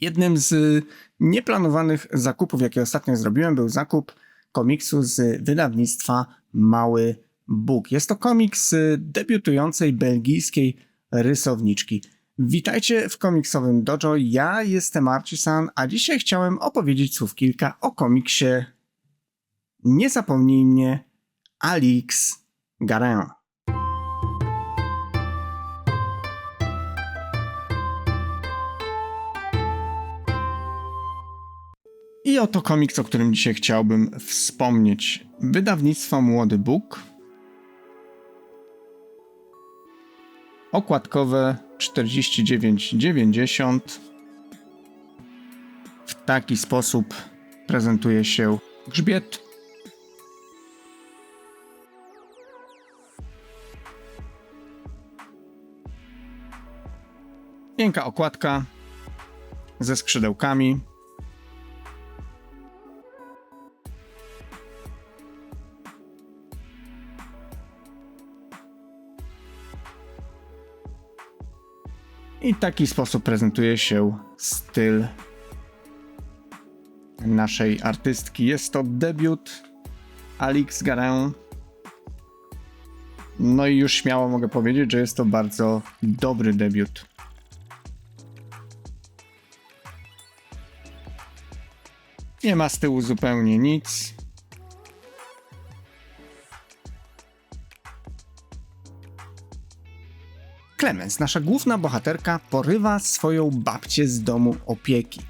Jednym z nieplanowanych zakupów, jakie ostatnio zrobiłem, był zakup komiksu z wydawnictwa Mały Bóg. Jest to komiks debiutującej belgijskiej rysowniczki. Witajcie w komiksowym dojo. Ja jestem Arcisan, a dzisiaj chciałem opowiedzieć słów kilka o komiksie Nie zapomnij mnie Alix Garin. I oto komiks, o którym dzisiaj chciałbym wspomnieć. Wydawnictwo Młody Bóg. Okładkowe 49,90. W taki sposób prezentuje się grzbiet. Piękna okładka ze skrzydełkami. I taki sposób prezentuje się styl naszej artystki. Jest to debiut Alix Garin. No i już śmiało mogę powiedzieć, że jest to bardzo dobry debiut. Nie ma z tyłu zupełnie nic. Clemens, nasza główna bohaterka, porywa swoją babcię z domu opieki.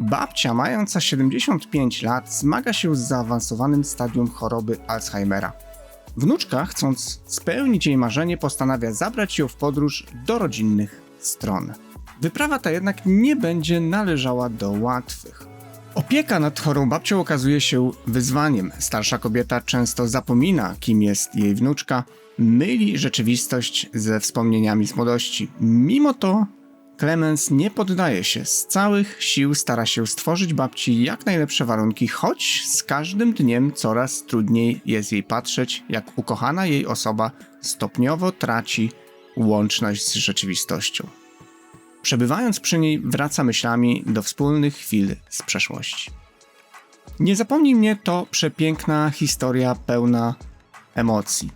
Babcia, mająca 75 lat, zmaga się z zaawansowanym stadium choroby Alzheimera. Wnuczka, chcąc spełnić jej marzenie, postanawia zabrać ją w podróż do rodzinnych stron. Wyprawa ta jednak nie będzie należała do łatwych. Opieka nad chorą babcią okazuje się wyzwaniem. Starsza kobieta często zapomina, kim jest jej wnuczka, myli rzeczywistość ze wspomnieniami z młodości. Mimo to Clemens nie poddaje się, z całych sił stara się stworzyć babci jak najlepsze warunki, choć z każdym dniem coraz trudniej jest jej patrzeć, jak ukochana jej osoba stopniowo traci łączność z rzeczywistością. Przebywając przy niej, wraca myślami do wspólnych chwil z przeszłości. Nie zapomnij mnie to przepiękna historia pełna emocji.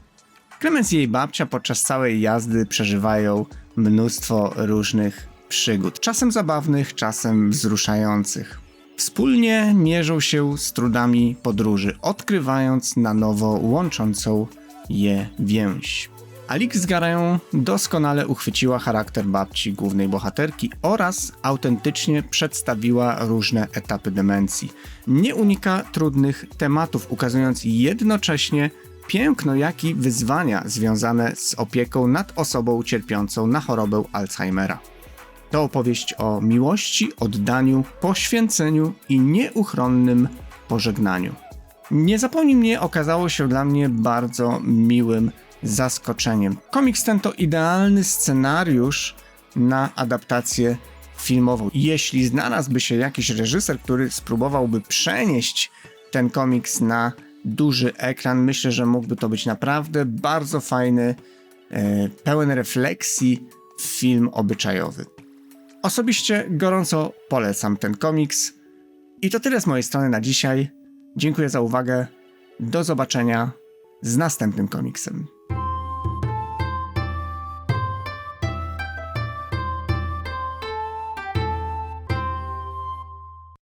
Klemens i jej babcia podczas całej jazdy przeżywają mnóstwo różnych przygód, czasem zabawnych, czasem wzruszających. Wspólnie mierzą się z trudami podróży, odkrywając na nowo łączącą je więź. Alix Garin doskonale uchwyciła charakter babci głównej bohaterki oraz autentycznie przedstawiła różne etapy demencji. Nie unika trudnych tematów, ukazując jednocześnie piękno, jak i wyzwania związane z opieką nad osobą cierpiącą na chorobę Alzheimera. To opowieść o miłości, oddaniu, poświęceniu i nieuchronnym pożegnaniu. Nie zapomnij mnie okazało się dla mnie bardzo miłym zaskoczeniem. Komiks ten to idealny scenariusz na adaptację filmową. Jeśli znalazłby się jakiś reżyser, który spróbowałby przenieść ten komiks na duży ekran, myślę, że mógłby to być naprawdę bardzo fajny, e, pełen refleksji film obyczajowy. Osobiście gorąco polecam ten komiks. I to tyle z mojej strony na dzisiaj. Dziękuję za uwagę. Do zobaczenia z następnym komiksem.